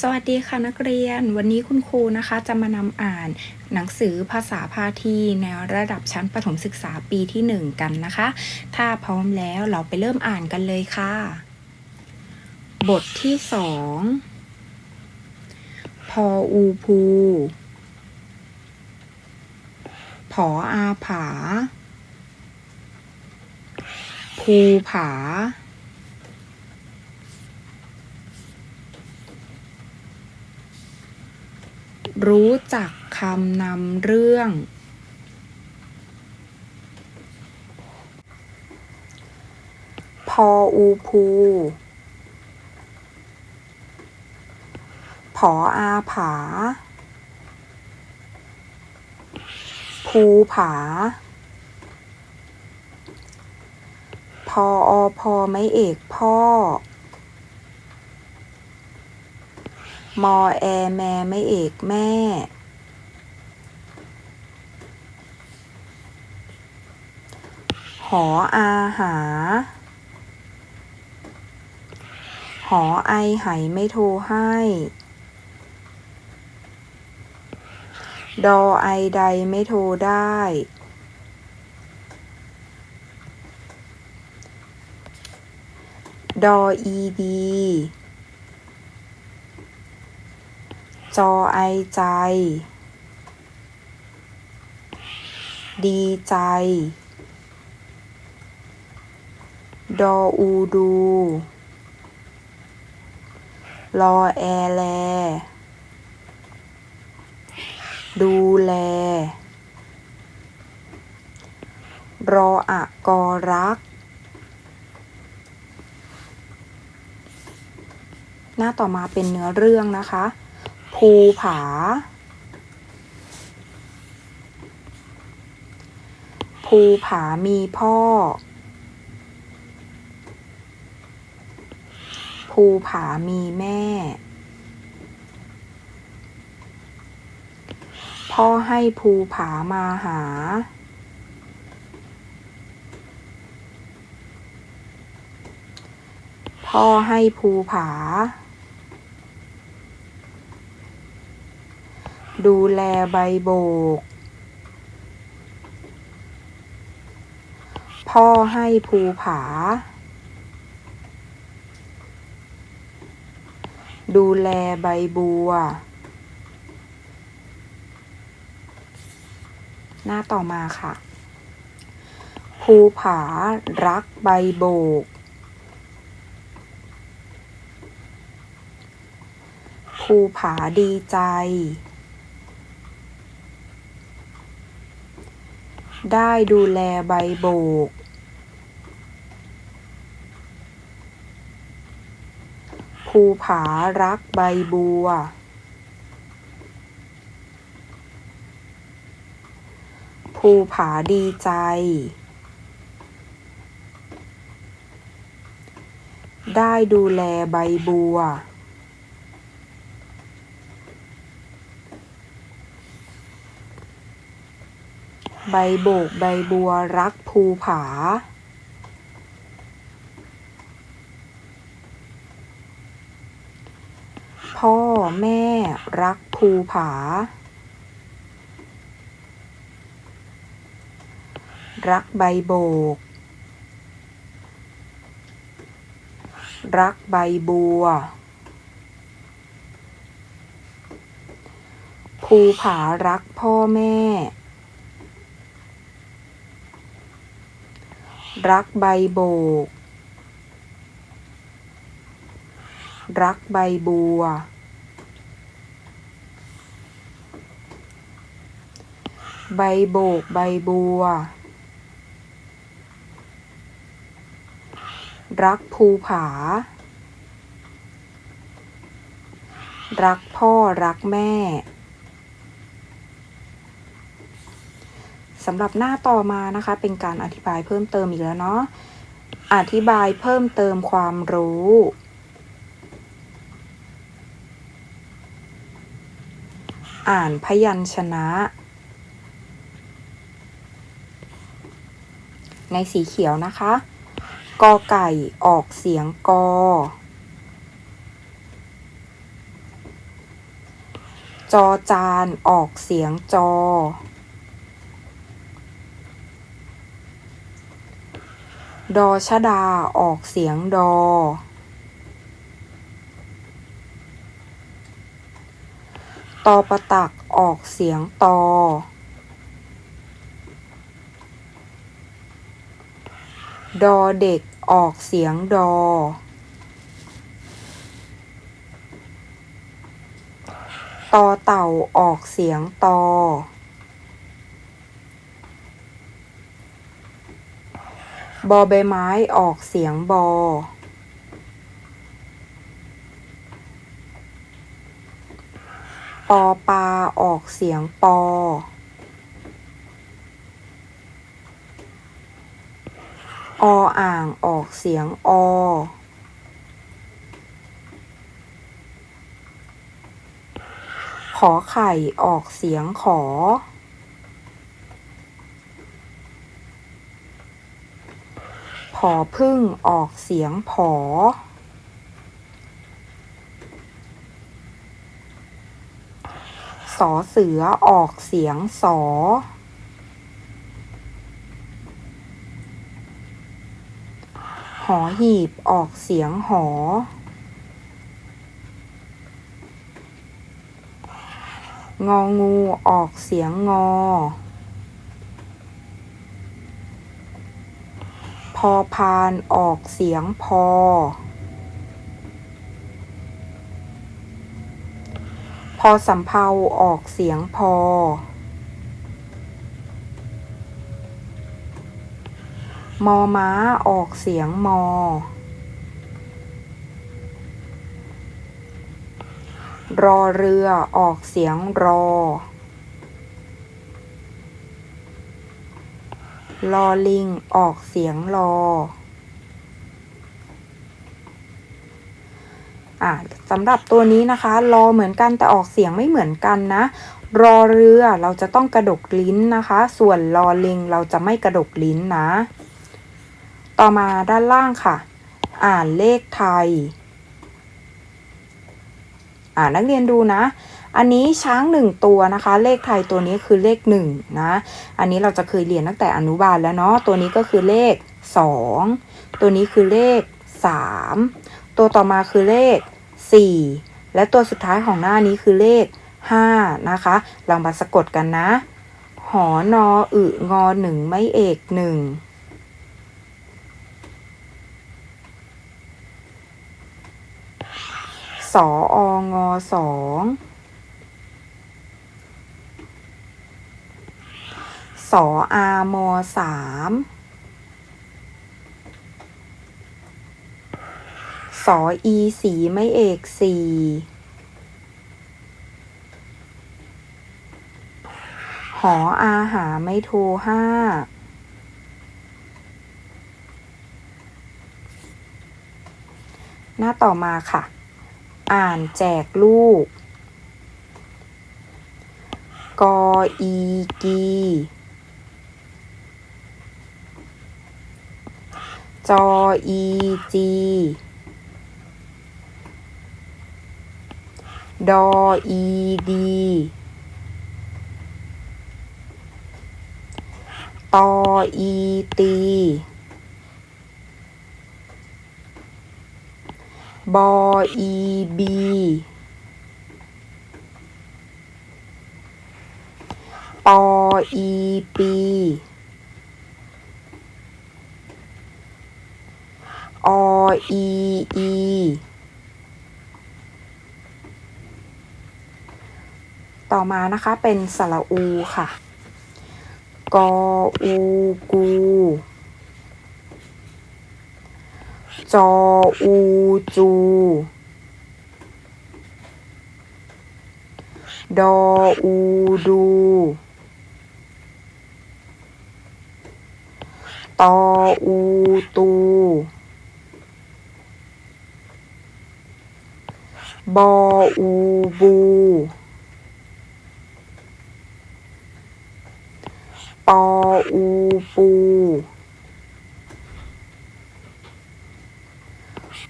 สวัสดีค่ะนักเรียน วันนี้คุณครูนะคะจะมานำอ่านหนังสือภาษาพาทีในระดับชั้นประถมศึกษาปีที่ 1 กันนะคะ ถ้าพร้อมแล้วเราไปเริ่มอ่านกันเลยค่ะ บทที่สองพออูพูผออาผา ภูผา รู้จักคำนำเรื่อง พออูพูผออาผา ภูผา พออพอไม่เอกพ่อ มอแอแมไม่เอกแม่ หออาหา หอไอไหไม่โทรให้ ดอไอใดไม่โทรได้ ดออีดี จอไอใจ ดีใจ ดออูดู รอแอแล ดูแล รออะกอรัก หน้าต่อมาเป็นเนื้อเรื่องนะคะ ภูผา ภูผามีพ่อ ภูผามีแม่ พ่อให้ภูผามาหาพ่อให้ภูผา ดูแลใบโบก พ่อให้ภูผา ดูแลใบบัว หน้าต่อมาค่ะ ภูผารักใบโบกภูผาดีใจ ได้ดูแลใบโบก ภูผารักใบบัว ภูผาดีใจ ได้ดูแลใบบัว ใบโบกใบบัวรักภูผา พ่อแม่รักภูผา รักใบโบก รักใบบัว ภูผารักพ่อแม่ รักใบโบก รักใบบัว ใบโบกใบบัว รักภูผา รักพ่อรักแม่ สำหรับหน้าต่อมานะคะ เป็นการอธิบายเพิ่มเติมอีกแล้วเนาะอธิบายเพิ่มเติมความรู้ อ่านพยัญชนะ ในสีเขียวนะคะกอไก่ออกเสียงกอจอจานออกเสียงจอ ดอชดาออกเสียงดอ ตอประตักออกเสียงตอ ดอเด็กออกเสียงดอ ตอเต่าออกเสียงตอ บอใบไม้ออกเสียงบอ ปอปลาออกเสียงปอ ออ่างออกเสียงอ ขอไข่ออกเสียงขอ อพึ่งออกเสียงผอ สอเสือออกเสียงสอ หอหีบออกเสียงหอ งองูออกเสียงงอ อพานออกเสียงพอ พอสำเพาออกเสียงพอ มอม้าออกเสียงมอ รอเรือออกเสียงรอ ลอลิง ออกเสียงรออ่าสำหรับตัวนี้นะคะ รอเหมือนกันแต่ออกเสียงไม่เหมือนกันนะ รอเรือเราจะต้องกระดกลิ้นนะคะ ส่วนลอลิงเราจะไม่กระดกลิ้นนะ ต่อมาด้านล่างค่ะ อ่านเลขไทย อ่านักเรียนดูนะ อันนี้ช้างหนึ่งตัวนะคะ เลขไทยตัวนี้คือเลขหนึ่งนะ อันนี้เราจะเคยเรียนตั้งแต่อนุบาลแล้วเนาะ ตัวนี้ก็คือเลขสอง ตัวนี้คือเลขสาม ตัวต่อมาคือเลขสี่และตัวสุดท้ายของหน้านี้คือเลขห้านะคะ เรามาสะกดกันนะ หอนออึงอหนึ่งไม่เอกหนึ่งสอองอสอง ออามอสามสออีสีไม่เอกสี่หออาหาไม่โทห้าหน้าต่อมาค่ะ อ่านแจกลูก กออีกี จออีจีดออีดีตออีตีบออีบีปออีปี อีอีต่อมานะคะเป็นสระอูค่ะ กออูกู จออูจู ดออูดู ตออูตู บออูบู ปออูปู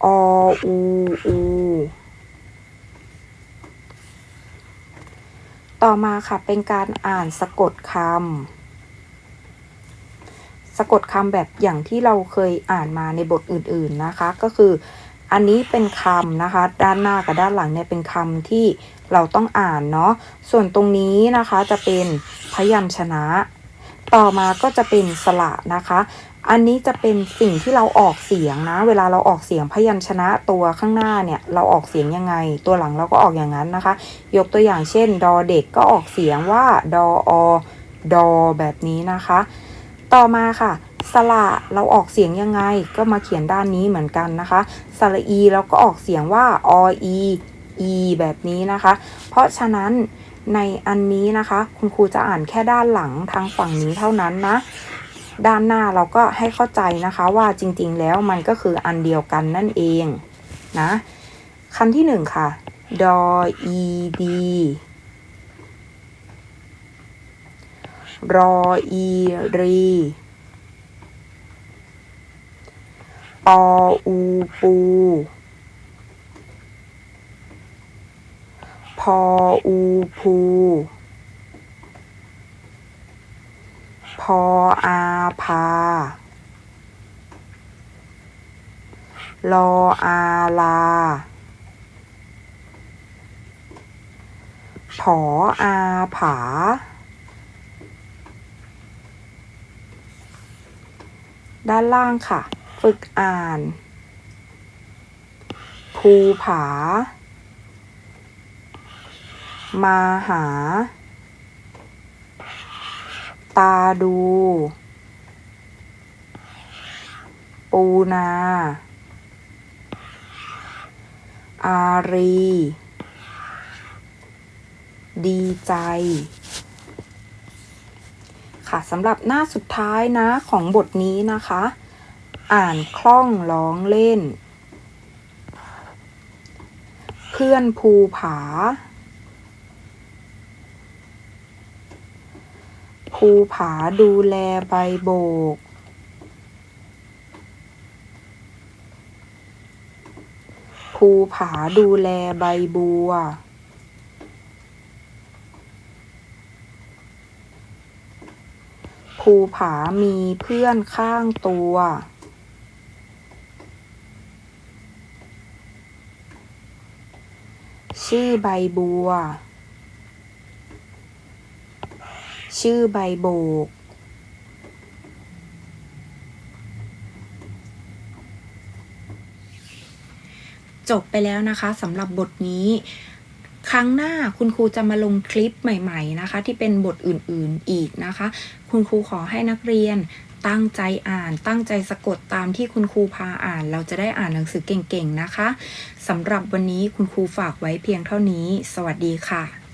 ออูอูต่อมาค่ะเป็นการอ่านสะกดคำสะกดคำแบบอย่างที่เราเคยอ่านมาในบทอื่น ๆนะคะ ก็คือ อันนี้เป็นคำนะคะ ด้านหน้ากับด้านหลังเนี่ยเป็นคำที่เราต้องอ่านเนาะ ส่วนตรงนี้นะคะจะเป็นพยัญชนะ ต่อมาก็จะเป็นสระนะคะ อันนี้จะเป็นสิ่งที่เราออกเสียงนะ เวลาเราออกเสียงพยัญชนะตัวข้างหน้าเนี่ยเราออกเสียงยังไง ตัวหลังเราก็ออกอย่างนั้นนะคะ ยกตัวอย่างเช่น ดอเด็กก็ออกเสียงว่า ดออดอแบบนี้นะคะ ต่อมาค่ะ สระเราออกเสียงยังไง ก็มาเขียนด้านนี้เหมือนกันนะคะ สระอีเราก็ออกเสียงว่าออีอีแบบนี้นะคะ เพราะฉะนั้นในอันนี้นะคะ คุณครูจะอ่านแค่ด้านหลังทางฝั่งนี้เท่านั้นนะ ด้านหน้าเราก็ให้เข้าใจนะคะว่าจริงๆ แล้วมันก็คืออันเดียวกันนั่นเองนะคำที่หนึ่งค่ะดออีดีรออีรี ปออูปูพออูพูพออาพาลออาลาผออาผาด้านล่างค่ะ ฝึกอ่าน ภูผา มาหา ตาดู ปูนา อารี ดีใจค่ะสำหรับหน้าสุดท้ายนะของบทนี้นะคะ อ่านคล่องร้องเล่น เพื่อนภูผา ภูผาดูแลใบโบก ภูผาดูแลใบบัวภูผามีเพื่อนข้างตัว ชื่อใบบัว ชื่อใบโบก จบไปแล้วนะคะสำหรับบทนี้ครั้งหน้าคุณครูจะมาลงคลิปใหม่ ๆนะคะ ที่เป็นบทอื่นๆอีกนะคะ คุณครูขอให้นักเรียน ตั้งใจอ่าน ตั้งใจสะกดตามที่คุณครูพาอ่าน เราจะได้อ่านหนังสือเก่งๆนะคะสำหรับวันนี้คุณครูฝากไว้เพียงเท่านี้ สวัสดีค่ะ